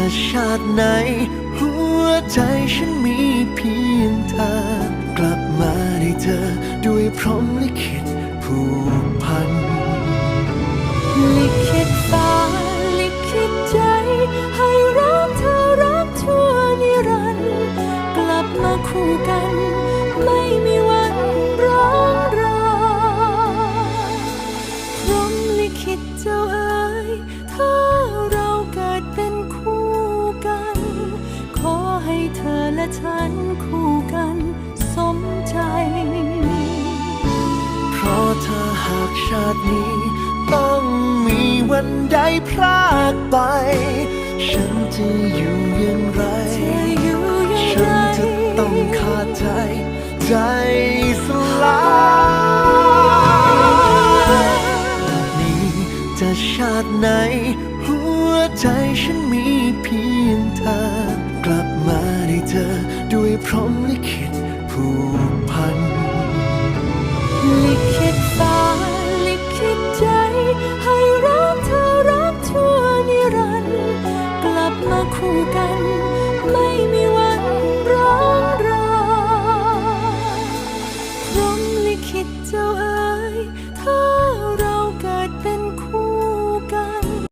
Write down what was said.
จะชาติไหน หัวใจฉันมีเพียงเธอ กลับมาได้เจอด้วยพร้อมลิขิตผูกพัน ลิขิตฟ้าลิขิตใจ ให้รักเธอรักชั่วนิรันดร์กลับมาคู่กัน ไม่มีวันร้องรอพรหมลิขิตเจ้าเอ๋ ฉันคู่กันสมใจ เพราะถ้าหากชาตินี้ ต้องมีวันใดพรากไป ฉันจะอยู่อย่างไร ฉันจะต้องขาดใจ ใจสลายนี้จะชาติไหน หัวใจฉัน ได้เธอด้วยพร้อมลิขิตผูกพัน ลิขิตฟ้าลิขิตใจ ให้รักเธอรักทั่วนิรันดร์กลับมาคู่กัน ไม่มีวันร้างราพร้อมลิขิตเจ้าเอ๋ยเธอ